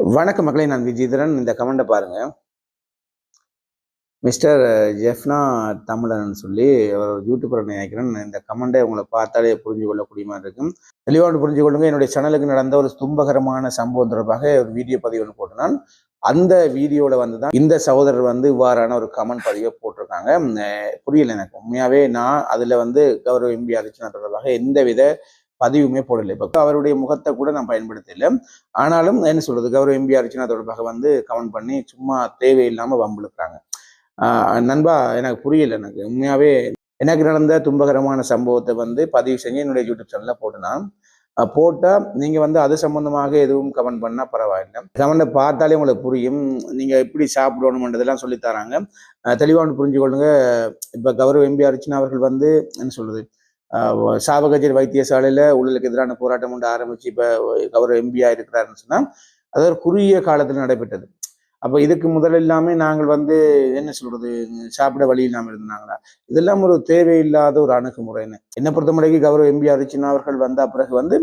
வணக்க மக்களை நான் விஜயதரன். இந்த கமெண்ட்டை பாருங்க. மிஸ்டர் ஜெஃப்னா தமிழன் சொல்லி ஒரு யூடியூபர் நினைக்கிறேன். இந்த கமெண்டை உங்களை பார்த்தாலே புரிஞ்சு கொள்ளக்கூடிய மாதிரி இருக்கும். தெளிவாக புரிஞ்சு கொள்ளுங்க. என்னுடைய சேனலுக்கு நடந்த ஒரு துன்பகரமான சம்பவம் தொடர்பாக ஒரு வீடியோ பதிவு ஒன்று போட்டினான் அந்த வீடியோவில் வந்து தான் இந்த சகோதரர் வந்து இவ்வாறான ஒரு கமெண்ட் பதிவை போட்டிருக்காங்க. புரியல எனக்கு. உண்மையாவே நான் அதுல வந்து கௌரவ எம்பி அர்ச்சனா தொடர்பாக எந்தவித பதிவுமே போடலை. இப்போ அவருடைய முகத்தை கூட நான் பயன்படுத்தல. ஆனாலும் என்ன சொல்றது? கௌரவ எம்பி அர்ச்சனா தொடர்பாக வந்து கமெண்ட் பண்ணி சும்மா தேவையில்லாமல் வம்பிழுக்கிறாங்க. நண்பா எனக்கு புரியல எனக்கு. உண்மையாவே எனக்கு நடந்த துன்பகரமான சம்பவத்தை வந்து பதிவு செஞ்சு என்னுடைய யூடியூப் சேனல்ல போட்டுனா போட்டா நீங்க வந்து அது சம்பந்தமாக எதுவும் கமெண்ட் பண்ணா பரவாயில்லை. கமெண்ட்டை பார்த்தாலே உங்களுக்கு புரியும். நீங்க எப்படி சாப்பிடணும்ன்றதெல்லாம் சொல்லித்தராங்க தராங்க. புரிஞ்சு கொள்ளுங்க இப்ப கௌரவ எம்பி அர்ச்சனா அவர்கள் வந்து என்ன சொல்றது? சாவகஜர் வைத்தியசாலையில் வைத்தியசாலையில ஊழலுக்கு எதிரான போராட்டம் ஒன்று ஆரம்பிச்சு இப்ப கௌரவ எம்பியா இருக்கிறாருன்னு சொன்னா அது ஒரு குறுகிய காலத்தில் நடைபெற்றது. அப்போ இதுக்கு முதல் எல்லாமே நாங்கள் வந்து என்ன சொல்றது சாப்பிட வழி இல்லாமல் இருந்தாங்களா? இதெல்லாம் ஒரு தேவையில்லாத ஒரு அணுகுமுறைன்னு. என்னை பொறுத்தமுறைக்கு கௌரவ எம்பி அரிச்சினா அவர்கள் வந்த பிறகு வந்து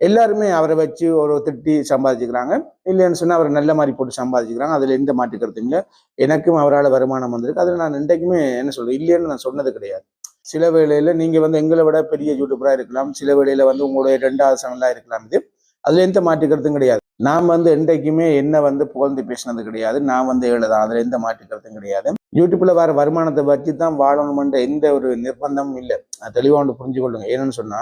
எல்லாருமே அவரை வச்சு ஒரு திட்டி சம்பாதிச்சுக்கிறாங்க. இல்லைன்னு சொன்னா அவரை நல்ல மாதிரி போட்டு சம்பாதிச்சுக்கிறாங்க. அதுல எந்த மாற்று இல்லை. எனக்கும் அவரால் வருமானம் வந்திருக்கு. அதுல நான் இன்றைக்குமே என்ன சொல்கிறேன் இல்லைன்னு நான் சொன்னது கிடையாது. சில வேளையில நீங்க வந்து எங்களை விட பெரிய யூடியூபரா இருக்கலாம். சில வேளையில வந்து உங்களுடைய ரெண்டாவது சேனலா இருக்கலாம் இது. அதுல எந்த மாற்று கிடையாது. நான் வந்து என்றைக்குமே என்ன வந்து புகழ்ந்து பேசினது கிடையாது. நான் வந்து எழுதான் அதுல எந்த மாற்று கிடையாது. யூடியூப்ல வர வருமானத்தை வச்சு தான் வாழணுமென்ற எந்த ஒரு நிர்பந்தமும் இல்லை. தெளிவாக ஒன்று புரிஞ்சு கொள்ளுங்க. என்னன்னு சொன்னா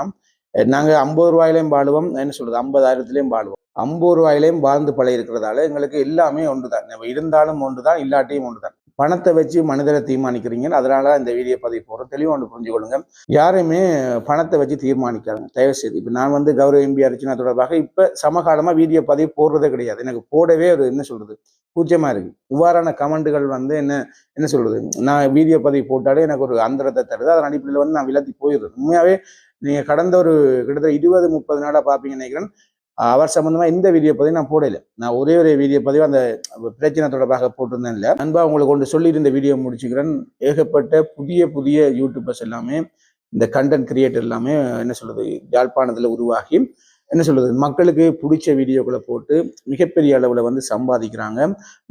நாங்க ஐம்பது ரூபாயிலையும் வாழுவோம். என்ன சொல்றது? ஐம்பதாயிரத்துலயும் வாழுவோம். ஐம்பது ரூபாயிலையும் வாழ்ந்து பழகி இருக்கிறதால எங்களுக்கு எல்லாமே ஒன்று தான் இருந்தாலும் ஒன்றுதான் இல்லாட்டியும் ஒன்றுதான். பணத்தை வச்சு மனிதரை தீர்மானிக்கிறீங்க. அதனால இந்த வீடியோ பதிவு போகிறோம் தெளிவாக ஒன்று புரிஞ்சு கொள்ளுங்க யாரையுமே பணத்தை வச்சு தீர்மானிக்காதுங்க. தயவு செய்து இப்போ நான் வந்து கௌரவ எம்பி அர்ச்சனா தொடர்பாக இப்போ சமகாலமாக வீடியோ பதிவு போடுறதே கிடையாது. எனக்கு போடவே அது என்ன சொல்கிறது கூச்சமா இருக்குது இவ்வாறான கமெண்ட்டுகள் வந்து என்ன என்ன சொல்கிறது நான் வீடியோ பதிவு போட்டாலே எனக்கு ஒரு அந்தரத்தை தருது. அதன் அடிப்படையில் வந்து நான் விலத்தி போயிடுறேன். உண்மையாகவே நீங்கள் கடந்த ஒரு கிட்டத்தட்ட இருபது முப்பது நாளாக பார்ப்பீங்கன்னு நினைக்கிறேன். அவர் சம்பந்தமா இந்த வீடியோ பதிவு நான் போடல. நான் ஒரே ஒரு வீடியோ பதிவு அந்த பிரச்சனை தொடர்பாக போட்டிருந்தேன் இல்லை. அன்பா உங்களுக்கு கொண்டு சொல்லியிருந்த வீடியோ முடிச்சுக்கிறேன். ஏகப்பட்ட புதிய புதிய யூடியூபர்ஸ் எல்லாமே இந்த கண்டென்ட் கிரியேட்டர் எல்லாமே என்ன சொல்றது யாழ்ப்பாணத்தில் உருவாகி என்ன சொல்றது? மக்களுக்கு பிடிச்ச வீடியோக்களை போட்டு மிகப்பெரிய அளவில் வந்து சம்பாதிக்கிறாங்க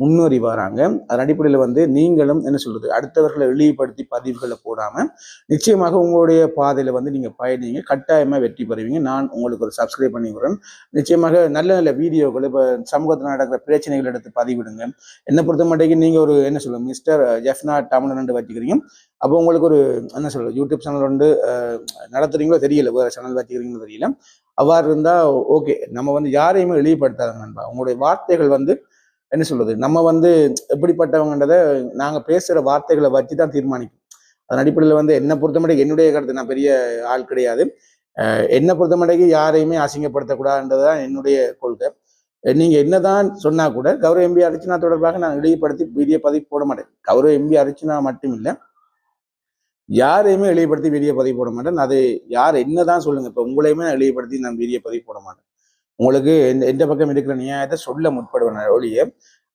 முன்னேறி வராங்க. அதன் அடிப்படையில் வந்து நீங்களும் என்ன சொல்றது? அடுத்தவர்களை இழிவுபடுத்தி பதிவுகளை போடாமல் நிச்சயமாக உங்களுடைய பாதையில் வந்து நீங்கள் பயணிங்க கட்டாயமாக வெற்றி பெறுவீங்க. நான் உங்களுக்கு ஒரு சப்ஸ்கிரைப் பண்ணி விடுறேன். நிச்சயமாக நல்ல நல்ல வீடியோக்கள் இப்போ சமூகத்தில் நடக்கிற பிரச்சனைகள் எடுத்து பதிவிடுங்க. என்னை பொறுத்த மட்டும் நீங்கள் ஒரு என்ன சொல்லுங்க மிஸ்டர் ஜெஃப்னா தமிழ்நாடு வச்சுக்கிறீங்க. அப்போ உங்களுக்கு ஒரு என்ன சொல்றது யூடியூப் சேனல் வந்து நடத்துறீங்களோ தெரியல வேற சேனல் வச்சுக்கிறீங்களோ தெரியல. அவ்வாறு இருந்தா ஓகே நம்ம வந்து யாரையுமே இழிவுபடுத்தாத நண்பா. உங்களுடைய வார்த்தைகள் வந்து என்ன சொல்றது நம்ம வந்து எப்படிப்பட்டவங்கன்றதை நாங்க பேசுற வார்த்தைகளை வச்சு தான் தீர்மானிக்கும். அதன் அடிப்படையில் வந்து என்னை பொறுத்தமட்டைக்கு என்னுடைய கருத்து நான் பெரிய ஆள் கிடையாது. என்னை பொறுத்தமட்டைக்கு யாரையுமே அசிங்கப்படுத்தக்கூடாதுன்றது தான் என்னுடைய கொள்கை. நீங்கள் என்னதான் சொன்னால் கூட கௌரவ எம்பி அர்ச்சனா தொடர்பாக நான் இழிவுபடுத்தி வீடியோ பதிவு போட மாட்டேன். கௌரவ எம்பி அர்ச்சனா மட்டும் இல்லை யாரையுமே எளியப்படுத்தி வீடியோ பதிவு போட மாட்டேன். அது யார் என்னதான் சொல்லுங்க இப்போ உங்களையுமே நான் எளியப்படுத்தி நான் வீடியோ பதிவு போட மாட்டேன். உங்களுக்கு எந்த எந்த பக்கம் இருக்கிற நியாயத்தை சொல்ல முற்படுவேன் ஒழிய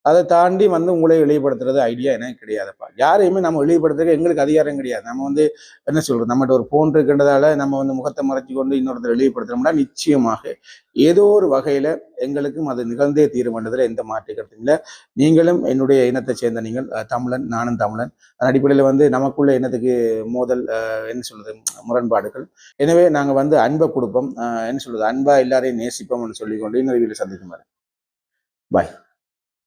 அதை தாண்டி வந்து உங்களை வெளிப்படுத்துறது ஐடியா எனக்கு கிடையாதுப்பா. யாரையுமே நம்ம வெளிப்படுத்துறதுக்கு எங்களுக்கு அதிகாரம் கிடையாது. நம்ம வந்து என்ன சொல்றது? நம்மகிட்ட ஒரு போன் இருக்கின்றதால நம்ம வந்து முகத்தை மறைச்சி கொண்டு இன்னொருத்தர் வெளிப்படுத்துறோம்னா நிச்சயமாக ஏதோ ஒரு வகையில எங்களுக்கும் அது நிகழ்ந்தே தீருமன்றதுல எந்த மாற்று கருத்தும் இல்லை. நீங்களும் என்னுடைய இனத்தை சேர்ந்த நீங்கள் தமிழன் நானும் தமிழன். அதன் அடிப்படையில் வந்து நமக்குள்ள இனத்துக்கு மோதல் என்ன சொல்றது? முரண்பாடுகள். எனவே நாங்கள் வந்து அன்பை கொடுப்போம். என்ன சொல்றது? அன்பா எல்லாரையும் நேசிப்போம்னு சொல்லிக்கொண்டு இன்னொரு வீட்டில் சந்திக்கும் பாய்